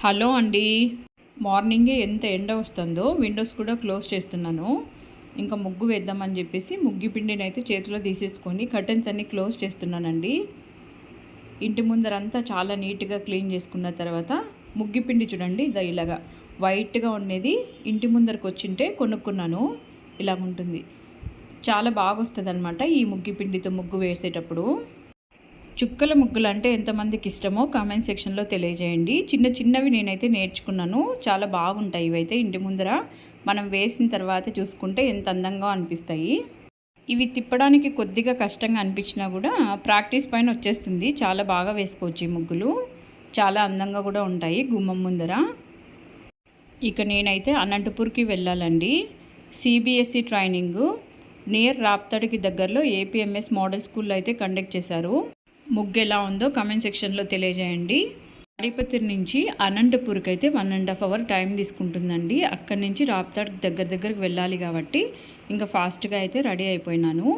Hello అండి. మార్నింగే ఎంత ఎండ వస్తుందో విండోస్ కూడా క్లోజ్ చేస్తున్నాను. ఇంకా ముగ్గు వేద్దామని చెప్పేసి ముగ్గు పిండిని అయితే చేతిలో తీసేసుకొని కర్టన్స్ అన్నీ క్లోజ్ చేస్తున్నానండి. ఇంటి ముందరంతా చాలా నీట్గా క్లీన్ చేసుకున్న తర్వాత ముగ్గు పిండి చూడండి ఇదా ఇలాగా వైట్గా ఉండేది. ఇంటి ముందరకు వచ్చింటే కొనుక్కున్నాను. ఇలాగ ఉంటుంది చాలా బాగా వస్తుంది అనమాట ఈ ముగ్గు పిండితో ముగ్గు వేసేటప్పుడు. చుక్కల ముగ్గులు అంటే ఎంతమందికి ఇష్టమో కామెంట్ సెక్షన్లో తెలియజేయండి. చిన్న చిన్నవి నేనైతే నేర్చుకున్నాను. చాలా బాగుంటాయి ఇవైతే ఇంటి ముందర. మనం వేసిన తర్వాత చూసుకుంటే ఎంత అందంగా అనిపిస్తాయి. ఇవి తిప్పడానికి కొద్దిగా కష్టంగా అనిపించినా కూడా ప్రాక్టీస్ పైన వచ్చేస్తుంది. చాలా బాగా వేసుకోవచ్చు ఈ ముగ్గులు. చాలా అందంగా కూడా ఉంటాయి గుమ్మం ముందర. ఇక నేనైతే అనంతపూర్కి వెళ్ళాలండి. సిబిఎస్ఈ ట్రైనింగు నియర్ రాప్తాడికి దగ్గరలో ఏపీఎంఎస్ మోడల్ స్కూల్లో అయితే కండక్ట్ చేశారు. ముగ్గు ఎలా ఉందో కామెంట్ సెక్షన్లో తెలియజేయండి. తాడిపత్రి నుంచి అనంతపూర్కి అయితే one and half hour time తీసుకుంటుందండి. అక్కడి నుంచి రాప్తాడ్ దగ్గర దగ్గరకు వెళ్ళాలి కాబట్టి ఇంకా ఫాస్ట్గా అయితే రెడీ అయిపోయినాను.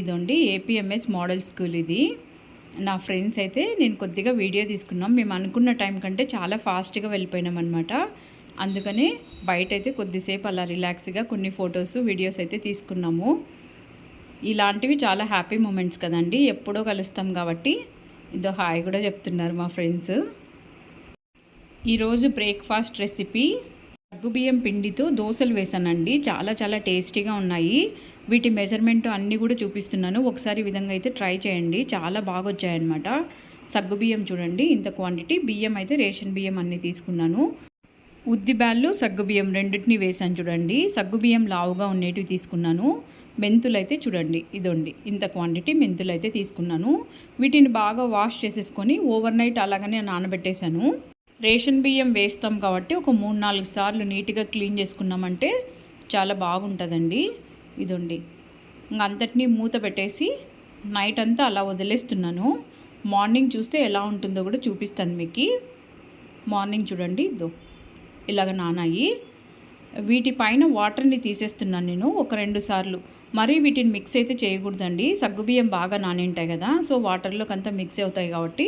ఇదండి ఏపీఎంఎస్ మోడల్ స్కూల్ ఇది. నా ఫ్రెండ్స్ అయితే నేను కొద్దిగా వీడియో తీసుకున్నాం. మేము అనుకున్న టైం కంటే చాలా ఫాస్ట్గా వెళ్ళిపోయినాం అనమాట అందుకనే బయట అయితే కొద్దిసేపు అలా రిలాక్స్గా కొన్ని ఫొటోస్ వీడియోస్ అయితే తీసుకున్నాము. ఇలాంటివి చాలా హ్యాపీ మూమెంట్స్ కదండి. ఎప్పుడో కలుస్తాం కాబట్టి ఇదో హాయ్ కూడా చెప్తున్నారు మా ఫ్రెండ్స్. ఈరోజు బ్రేక్ఫాస్ట్ రెసిపీ సగ్గుబియ్యం పిండితో దోశలు వేసానండి. చాలా చాలా టేస్టీగా ఉన్నాయి. వీటి మెజర్మెంట్ అన్నీ కూడా చూపిస్తున్నాను. ఒకసారి విధంగా అయితే ట్రై చేయండి. చాలా బాగా వచ్చాయన్నమాట. సగ్గుబియ్యం చూడండి. ఇంత క్వాంటిటీ. బియ్యం అయితే రేషన్ బియ్యం అన్నీ తీసుకున్నాను. ఉద్ది బ్యాళ్ళు సగ్గుబియ్యం రెండింటిని వేసాను చూడండి. సగ్గుబియ్యం లావుగా ఉండేటివి తీసుకున్నాను. మెంతులు అయితే చూడండి ఇదండి. ఇంత క్వాంటిటీ మెంతులు అయితే తీసుకున్నాను. వీటిని బాగా వాష్ చేసేసుకొని ఓవర్ నైట్ అలాగనే నానబెట్టేశాను. రేషన్ బియ్యం వేస్తాం కాబట్టి ఒక మూడు నాలుగు సార్లు నీట్గా క్లీన్ చేసుకున్నామంటే చాలా బాగుంటుందండి. ఇదండి. ఇంక అంతటినీ మూత పెట్టేసి నైట్ అంతా అలా వదిలేస్తున్నాను. మార్నింగ్ చూస్తే ఎలా ఉంటుందో కూడా చూపిస్తాను మీకు. మార్నింగ్ చూడండి ఇదో ఇలాగ నానాయి. వీటిపైన వాటర్ని తీసేస్తున్నాను నేను ఒక రెండు సార్లు. మరీ వీటిని మిక్స్ అయితే చేయకూడదండి. సగ్గుబియ్యం బాగా నానింటాయి కదా సో వాటర్లోకి అంతా మిక్స్ అవుతాయి కాబట్టి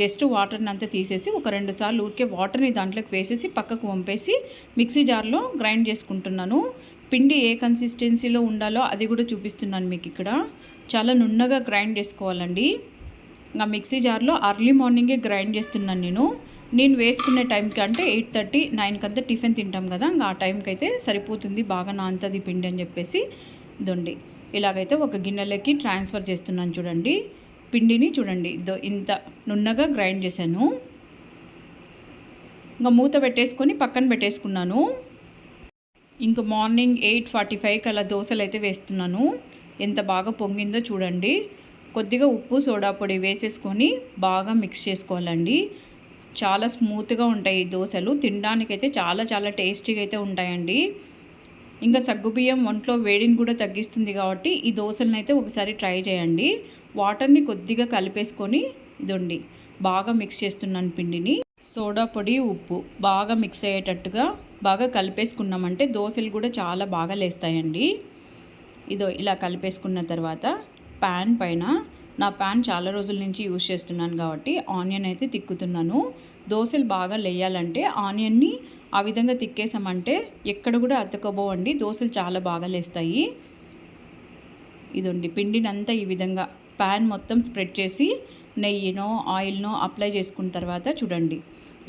జస్ట్ వాటర్ని అంతా తీసేసి ఒక రెండు సార్లు ఊరికే వాటర్ని దాంట్లోకి వేసేసి పక్కకు పంపేసి మిక్సీ జార్లో గ్రైండ్ చేసుకుంటున్నాను. పిండి ఏ కన్సిస్టెన్సీలో ఉండాలో అది కూడా చూపిస్తున్నాను మీకు ఇక్కడ. చాలా నున్నగా గ్రైండ్ చేసుకోవాలండి. ఇంకా మిక్సీ జార్లో అర్లీ మార్నింగే గ్రైండ్ చేస్తున్నాను నేను. నేను వేసుకునే టైంకి అంటే ఎయిట్ థర్టీ నైన్కి అంతా టిఫిన్ తింటాం కదా ఇంకా ఆ టైంకి అయితే సరిపోతుంది బాగా నాంతది పిండి అని చెప్పేసి దొండి. ఇలాగైతే ఒక గిన్నెలకి ట్రాన్స్ఫర్ చేస్తున్నాను చూడండి. పిండిని చూడండి దో ఇంత నున్నగా గ్రైండ్ చేశాను. ఇంకా మూత పెట్టేసుకొని పక్కన పెట్టేసుకున్నాను. ఇంకా మార్నింగ్ ఎయిట్ ఫార్టీ ఫైవ్కి అలా దోశలు అయితే వేస్తున్నాను. ఎంత బాగా పొంగిందో చూడండి. కొద్దిగా ఉప్పు సోడా పొడి వేసేసుకొని బాగా మిక్స్ చేసుకోవాలండి. చాలా స్మూత్గా ఉంటాయి ఈ దోశలు. తినడానికైతే చాలా చాలా టేస్టీగా అయితే ఉంటాయండి. ఇంకా సగ్గుబియ్యం ఒంట్లో వేడిని కూడా తగ్గిస్తుంది కాబట్టి ఈ దోశలను అయితే ఒకసారి ట్రై చేయండి. వాటర్ని కొద్దిగా కలిపేసుకొని ఇదండి బాగా మిక్స్ చేస్తున్నాను పిండిని. సోడా పొడి ఉప్పు బాగా మిక్స్ అయ్యేటట్టుగా బాగా కలిపేసుకున్నామంటే దోశలు కూడా చాలా బాగా లేస్తాయండి. ఇదో ఇలా కలిపేసుకున్న తర్వాత ప్యాన్ పైన నా ప్యాన్ చాలా రోజుల నుంచి యూజ్ చేస్తున్నాను కాబట్టి ఆనియన్ అయితే తిక్కుతున్నాను. దోశలు బాగా లేయాలంటే ఆనియన్ని ఆ విధంగా తిక్కేసామంటే ఎక్కడ కూడా అతకబోవండి దోశలు చాలా బాగా లేస్తాయి. ఇదండి పిండినంతా ఈ విధంగా ప్యాన్ మొత్తం స్ప్రెడ్ చేసి నెయ్యినో ఆయిల్నో అప్లై చేసుకున్న తర్వాత చూడండి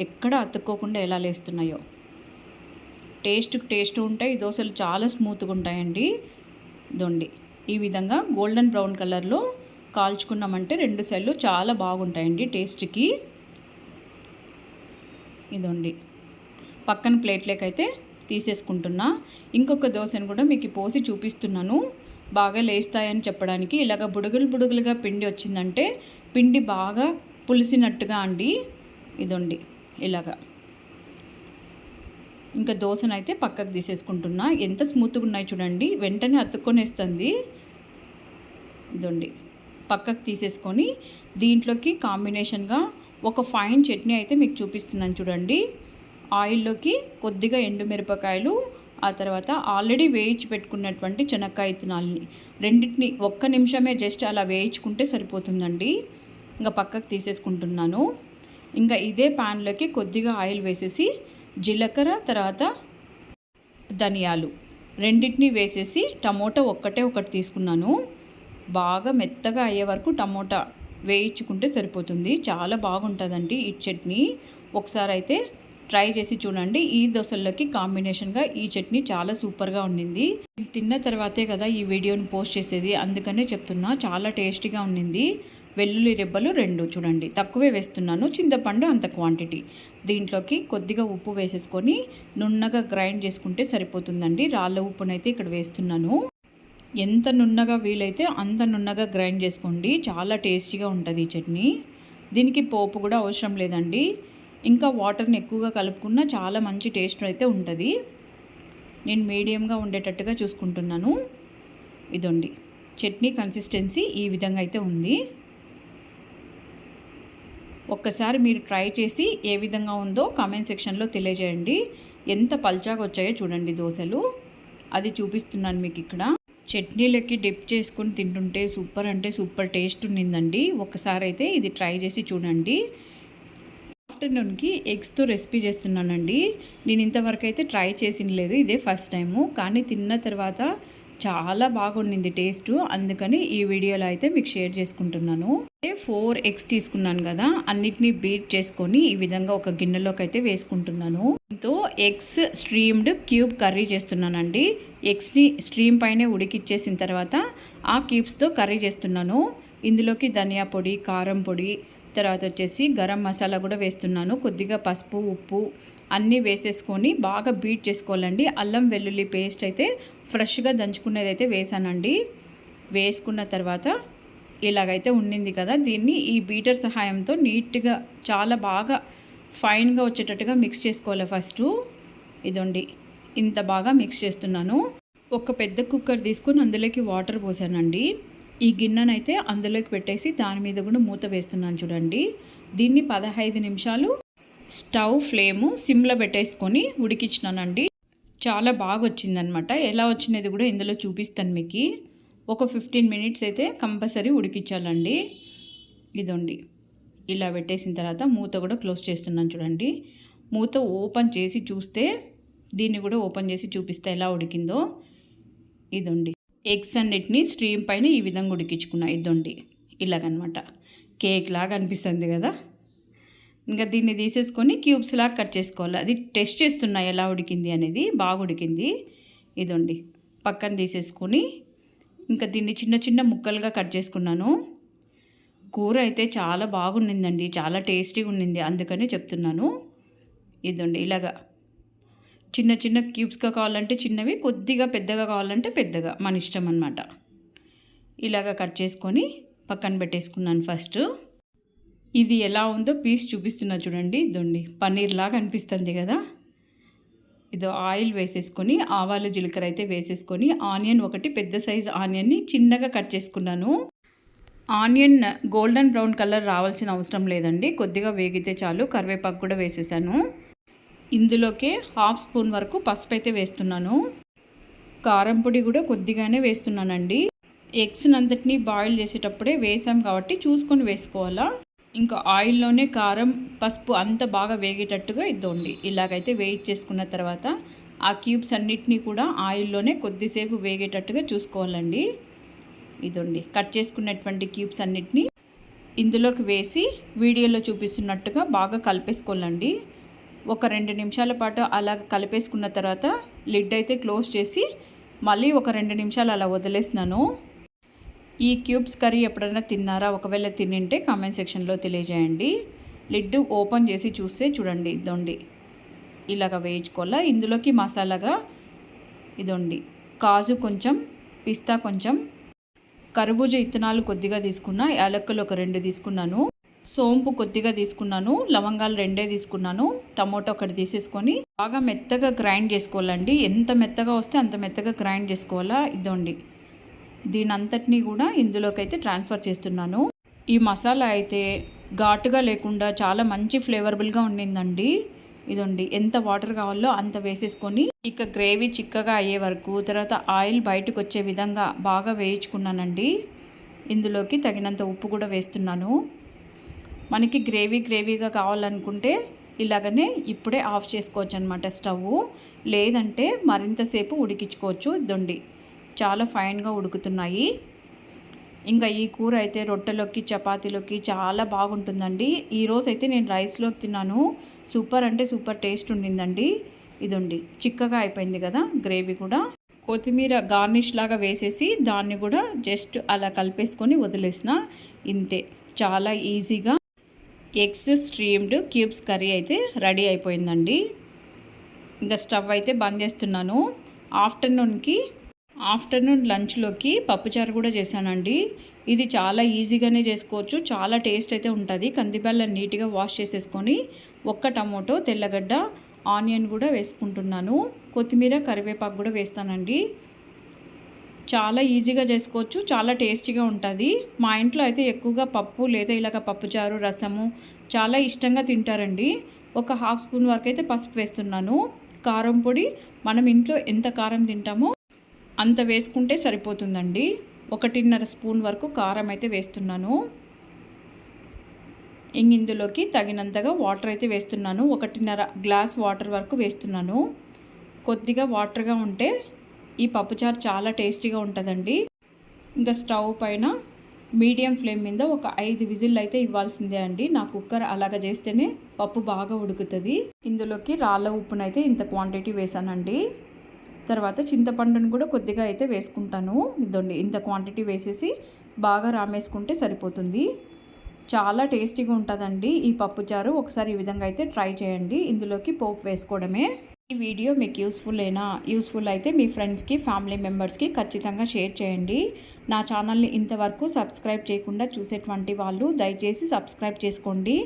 ఎక్కడ అతుక్కోకుండా ఎలా లేస్తున్నాయో. టేస్ట్ టేస్ట్ ఉంటాయి. దోశలు చాలా స్మూత్గా ఉంటాయండి. దొండి ఈ విధంగా గోల్డెన్ బ్రౌన్ కలర్లో కాల్చుకున్నామంటే రెండు సెల్లు చాలా బాగుంటాయండి టేస్ట్కి. ఇదండి. పక్కన ప్లేట్లోకి అయితే తీసేసుకుంటున్నా. ఇంకొక దోశను కూడా మీకు పోసి చూపిస్తున్నాను. బాగా లేస్తాయని చెప్పడానికి ఇలాగ బుడుగులు బుడుగులుగా పిండి వచ్చిందంటే పిండి బాగా పులిసినట్టుగా అండి. ఇదండి ఇలాగా. ఇంకా దోశను అయితే పక్కకు తీసేసుకుంటున్నా. ఎంత స్మూత్గా ఉన్నాయి చూడండి. వెంటనే అతుక్కొనేస్తుంది. ఇదండి. పక్కకు తీసేసుకొని దీంట్లోకి కాంబినేషన్గా ఒక ఫైన్ చట్నీ అయితే మీకు చూపిస్తున్నాను చూడండి. ఆయిల్లోకి కొద్దిగా ఎండుమిరపకాయలు ఆ తర్వాత ఆల్రెడీ వేయించి పెట్టుకున్నటువంటి చెనక్కాయ విత్తనాలని రెండింటిని ఒక్క నిమిషమే జస్ట్ అలా వేయించుకుంటే సరిపోతుందండి. ఇంకా పక్కకు తీసేసుకుంటున్నాను. ఇంకా ఇదే ప్యాన్లోకి కొద్దిగా ఆయిల్ వేసేసి జీలకర్ర తర్వాత ధనియాలు రెండింటిని వేసేసి టమోటా ఒక్కటే ఒకటి తీసుకున్నాను. బాగా మెత్తగా అయ్యే వరకు టమోటా వేయించుకుంటే సరిపోతుంది. చాలా బాగుంటుందండి ఈ చట్నీ. ఒకసారి అయితే ట్రై చేసి చూడండి. ఈ దోశల్లోకి కాంబినేషన్గా ఈ చట్నీ చాలా సూపర్గా ఉండింది. తిన్న తర్వాతే కదా ఈ వీడియోని పోస్ట్ చేసేది. అందుకనే చెప్తున్నా చాలా టేస్టీగా ఉండింది. వెల్లుల్లి రెబ్బలు రెండు చూడండి. తక్కువే వేస్తున్నాను. చింతపండు అంత క్వాంటిటీ. దీంట్లోకి కొద్దిగా ఉప్పు వేసేసుకొని నున్నగా గ్రైండ్ చేసుకుంటే సరిపోతుందండి. రాళ్ళ ఉప్పునైతే ఇక్కడ వేస్తున్నాను. ఎంత నున్నగా వీలైతే అంత నున్నగా గ్రైండ్ చేసుకోండి. చాలా టేస్టీగా ఉంటుంది ఈ చట్నీ. దీనికి పోపు కూడా అవసరం లేదండి. ఇంకా వాటర్ని ఎక్కువగా కలుపుకున్నా చాలా మంచి టేస్ట్ అయితే ఉంటుంది. నేను మీడియంగా ఉండేటట్టుగా చూసుకుంటున్నాను. ఇదండి. చట్నీ కన్సిస్టెన్సీ ఈ విధంగా అయితే ఉంది. ఒక్కసారి మీరు ట్రై చేసి ఏ విధంగా ఉందో కామెంట్ సెక్షన్లో తెలియజేయండి. ఎంత పల్చాగా వచ్చాయో చూడండి దోశలు. అది చూపిస్తున్నాను మీకు ఇక్కడ. చట్నీలకి డిప్ చేసుకొని తింటుంటే సూపర్ అంటే సూపర్ టేస్ట్ ఉండిందండి. ఒకసారి అయితే ఇది ట్రై చేసి చూడండి. ఆఫ్టర్నూన్కి ఎగ్స్తో రెసిపీ చేస్తున్నానండి. నేను ఇంతవరకు అయితే ట్రై చేసిన లేదు ఇదే ఫస్ట్ టైము. కానీ తిన్న తర్వాత చాలా బాగుండింది టేస్ట్. అందుకని ఈ వీడియోలో అయితే మీకు షేర్ చేసుకుంటున్నాను. ఫోర్ ఎగ్స్ తీసుకున్నాను కదా అన్నిటినీ బీట్ చేసుకొని ఈ విధంగా ఒక గిన్నెలోకి అయితే వేసుకుంటున్నాను. దీంతో ఎగ్స్ స్ట్రీమ్డ్ క్యూబ్ కర్రీ చేస్తున్నానండి. ఎగ్స్ని స్ట్రీమ్ పైనే ఉడికిచ్చేసిన తర్వాత ఆ క్యూబ్స్తో కర్రీ చేస్తున్నాను. ఇందులోకి ధనియా పొడి కారం పొడి తర్వాత వచ్చేసి గరం మసాలా కూడా వేస్తున్నాను. కొద్దిగా పసుపు ఉప్పు అన్నీ వేసేసుకొని బాగా బీట్ చేసుకోవాలండి. అల్లం వెల్లుల్లి పేస్ట్ అయితే ఫ్రెష్గా దంచుకునేది అయితే వేసానండి. వేసుకున్న తర్వాత ఇలాగైతే ఉండింది కదా దీన్ని ఈ బీటర్ సహాయంతో నీట్గా చాలా బాగా ఫైన్గా వచ్చేటట్టుగా మిక్స్ చేసుకోవాలి ఫస్ట్. ఇదండి ఇంత బాగా మిక్స్ చేస్తున్నాను. ఒక పెద్ద కుక్కర్ తీసుకొని అందులోకి వాటర్ పోసానండి. ఈ గిన్నెనైతే అందులోకి పెట్టేసి దాని మీద కూడా మూత వేస్తున్నాను చూడండి. దీన్ని పదహైదు నిమిషాలు స్టవ్ ఫ్లేము సిమ్లో పెట్టేసుకొని ఉడికించినానండి. చాలా బాగా వచ్చిందనమాట ఎలా వచ్చినది కూడా ఇందులో చూపిస్తాను మీకు. ఒక ఫిఫ్టీన్ మినిట్స్ అయితే కంపల్సరీ ఉడికించాలండి. ఇదండి ఇలా పెట్టేసిన తర్వాత మూత కూడా క్లోజ్ చేస్తున్నాను చూడండి. మూత ఓపెన్ చేసి చూస్తే దీన్ని కూడా ఓపెన్ చేసి చూపిస్తే ఎలా ఉడికిందో. ఇదండి ఎగ్స్ అన్నిటిని స్ట్రీమ్ పైన ఈ విధంగా ఉడికించుకున్నా. ఇదండి ఇలాగనమాట. కేక్ లాగా అనిపిస్తుంది కదా. ఇంకా దీన్ని తీసేసుకొని క్యూబ్స్ లాగా కట్ చేసుకోవాలి. అది టెస్ట్ చేస్తున్నా ఎలా ఉడికింది అనేది బాగా ఉడికింది. ఇదండి. పక్కన తీసేసుకొని ఇంకా దీన్ని చిన్న చిన్న ముక్కలుగా కట్ చేసుకున్నాను. కూర అయితే చాలా బాగుండిందండి. చాలా టేస్టీగా ఉండింది. అందుకని చెప్తున్నాను. ఇదండి. ఇలాగా చిన్న చిన్న క్యూబ్స్గా కావాలంటే చిన్నవి కొద్దిగా పెద్దగా కావాలంటే పెద్దగా. మన ఇష్టం అనమాట ఇలాగ కట్ చేసుకొని పక్కన పెట్టేసుకున్నాను ఫస్ట్. ఇది ఎలా ఉందో పీస్ చూపిస్తున్నా చూడండి. దొండి పన్నీర్ లాగా అనిపిస్తుంది కదా. ఇదో ఆయిల్ వేసేసుకొని ఆవాలు జీలకర్ర అయితే వేసేసుకొని ఆనియన్ ఒకటి పెద్ద సైజు ఆనియన్ని చిన్నగా కట్ చేసుకున్నాను. ఆనియన్ గోల్డెన్ బ్రౌన్ కలర్ రావాల్సిన అవసరం లేదండి. కొద్దిగా వేగితే చాలు కరివేపాకు కూడా వేసేసాను. ఇందులోకే హాఫ్ స్పూన్ వరకు పసుపు అయితే వేస్తున్నాను. కారం పొడి కూడా కొద్దిగానే వేస్తున్నానండి. ఎగ్స్ అంతటినీ బాయిల్ చేసేటప్పుడే వేసాం కాబట్టి చూసుకొని వేసుకోవాలా? ఇంకా ఆయిల్లోనే కారం పసుపు అంత బాగా వేగేటట్టుగా ఇద్దండి. ఇలాగైతే వేయించేసుకున్న తర్వాత ఆ క్యూబ్స్ అన్నిటినీ కూడా ఆయిల్లోనే కొద్దిసేపు వేగేటట్టుగా చూసుకోవాలండి. ఇదండి కట్ చేసుకున్నటువంటి క్యూబ్స్ అన్నిటినీ ఇందులోకి వేసి వీడియోలో చూపిస్తున్నట్టుగా బాగా కలిపేసుకోవాలండి. ఒక రెండు నిమిషాల పాటు అలా కలిపేసుకున్న తర్వాత లిడ్ అయితే క్లోజ్ చేసి మళ్ళీ ఒక రెండు నిమిషాలు అలా వదిలేసినాను ఈ క్యూబ్స్ కర్రీ ఎప్పుడైనా తిన్నారా? ఒకవేళ తినింటే కామెంట్ సెక్షన్లో తెలియజేయండి. లిడ్ ఓపెన్ చేసి చూస్తే చూడండి ఇదండి. ఇలాగ వేయించుకోవాలా? ఇందులోకి మసాలాగా ఇదండి. కాజు కొంచెం పిస్తా కొంచెం. కర్బూజ ఇత్తనాలు కొద్దిగా తీసుకున్నా యాలక్కలు ఒక రెండు తీసుకున్నాను. సోంపు కొద్దిగా తీసుకున్నాను లవంగాలు రెండే తీసుకున్నాను. టమోటో ఒకటి తీసేసుకొని బాగా మెత్తగా గ్రైండ్ చేసుకోవాలండి. ఎంత మెత్తగా వస్తే అంత మెత్తగా గ్రైండ్ చేసుకోవాలా? ఇదండి. దీని అంతటినీ కూడా ఇందులోకైతే ట్రాన్స్ఫర్ చేస్తున్నాను. ఈ మసాలా అయితే ఘాటుగా లేకుండా చాలా మంచి ఫ్లేవరబుల్గా ఉండిందండి. ఇదండి ఎంత వాటర్ కావాలో అంత వేసేసుకొని ఇక గ్రేవీ చిక్కగా అయ్యే వరకు తర్వాత ఆయిల్ బయటకు వచ్చే విధంగా బాగా వేయించుకున్నానండి. ఇందులోకి తగినంత ఉప్పు కూడా వేస్తున్నాను. మనకి గ్రేవీ గ్రేవీగా కావాలనుకుంటే ఇలాగనే ఇప్పుడే ఆఫ్ చేసుకోవచ్చు అనమాట స్టవ్ లేదంటే మరింతసేపు ఉడికించుకోవచ్చు. దొండి చాలా ఫైన్గా ఉడుకుతున్నాయి. ఇంకా ఈ కూర అయితే రొట్టెలోకి చపాతీలోకి చాలా బాగుంటుందండి. ఈరోజు అయితే నేను రైస్లో తిన్నాను. సూపర్ అంటే సూపర్ టేస్ట్ ఉండిందండి. ఇదండి చిక్కగా అయిపోయింది కదా గ్రేవీ కూడా. కొత్తిమీర గార్నిష్ లాగా వేసేసి దాన్ని కూడా జస్ట్ అలా కలిపేసుకొని వదిలేసిన. ఇంతే చాలా ఈజీగా. ఎగ్స్ స్ట్రీమ్డ్ క్యూబ్స్ కర్రీ అయితే రెడీ అయిపోయిందండి. ఇంకా స్టవ్ అయితే బంద్ చేస్తున్నాను. ఆఫ్టర్నూన్కి ఆఫ్టర్నూన్ లంచ్లోకి పప్పుచారు కూడా చేశానండి. ఇది చాలా ఈజీగానే చేసుకోవచ్చు. చాలా టేస్ట్ అయితే ఉంటుంది. కందిబెల్లని నీట్గా వాష్ చేసేసుకొని ఒక్క టమోటో తెల్లగడ్డ ఆనియన్ కూడా వేసుకుంటున్నాను. కొత్తిమీర కరివేపాకు కూడా వేస్తానండి. చాలా ఈజీగా చేసుకోవచ్చు. చాలా టేస్టీగా ఉంటుంది. మా ఇంట్లో అయితే ఎక్కువగా పప్పు లేదా ఇలాగ పప్పుచారు రసము చాలా ఇష్టంగా తింటారండి. ఒక హాఫ్ స్పూన్ వరకు అయితే పసుపు వేస్తున్నాను. కారం పొడి మనం ఇంట్లో ఎంత కారం తింటామో అంత వేసుకుంటే సరిపోతుందండి. ఒకటిన్నర స్పూన్ వరకు కారం అయితే వేస్తున్నాను. ఇందులోకి తగినంతగా వాటర్ అయితే వేస్తున్నాను. ఒకటిన్నర గ్లాస్ వాటర్ వరకు వేస్తున్నాను. కొద్దిగా వాటర్గా ఉంటే ఈ పప్పుచారు చాలా టేస్టీగా ఉంటుందండి. ఇంకా స్టవ్ పైన మీడియం ఫ్లేమ్ మీద ఒక ఐదు విజిల్ అయితే ఇవ్వాల్సిందే అండి. నా కుక్కర్ అలాగ చేస్తేనే పప్పు బాగా ఉడుకుతుంది. ఇందులోకి రాళ్ళ ఉప్పునైతే ఇంత క్వాంటిటీ వేసానండి. తర్వాత చింతపండును కూడా కొద్దిగా అయితే వేసుకుంటాను. ఇదండి ఇంత క్వాంటిటీ వేసేసి బాగా రామేసుకుంటే సరిపోతుంది. చాలా టేస్టీగా ఉంటుందండి ఈ పప్పుచారు ఒకసారి ఈ విధంగా అయితే ట్రై చేయండి. ఇందులోకి పోపు వేసుకోవడమే. ఈ వీడియో మీకు యూస్ఫుల్ అయినా యూస్ఫుల్ అయితే మీ ఫ్రెండ్స్కి ఫ్యామిలీ మెంబర్స్కి ఖచ్చితంగా షేర్ చేయండి. నా ఛానల్ని ఇంతవరకు సబ్స్క్రైబ్ చేయకుండా చూసేటువంటి వాళ్ళు దయచేసి సబ్స్క్రైబ్ చేసుకోండి.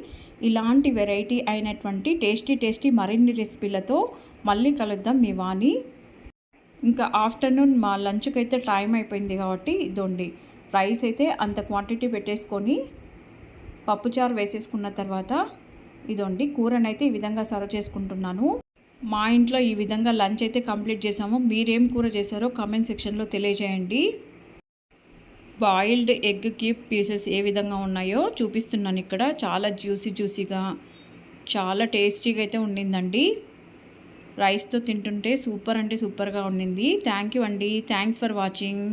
ఇలాంటి వెరైటీ అయినటువంటి టేస్టీ టేస్టీ మరిన్ని రెసిపీలతో మళ్ళీ కలుద్దాం మీ వాణి. ఇంకా ఆఫ్టర్నూన్ మా లంచ్కి అయితే టైం అయిపోయింది కాబట్టి ఇదోండి. రైస్ అయితే అంత క్వాంటిటీ పెట్టేసుకొని పప్పుచారు వేసేసుకున్న తర్వాత ఇదోండి. కూరనైతే ఈ విధంగా సర్వ్ చేసుకుంటున్నాను. మా ఇంట్లో ఈ విధంగా లంచ్ అయితే కంప్లీట్ చేసాము మీరేం కూర చేశారో కామెంట్ సెక్షన్లో తెలియజేయండి. బాయిల్డ్ ఎగ్ క్యూబ్ పీసెస్ ఏ విధంగా ఉన్నాయో చూపిస్తున్నాను ఇక్కడ. చాలా జ్యూసీ జ్యూసీగా చాలా టేస్టీగా అయితే ఉండిందండి. రైస్తో తింటుంటే సూపర్ అంటే సూపర్గా ఉండింది. థ్యాంక్ యూ అండి. Thanks for watching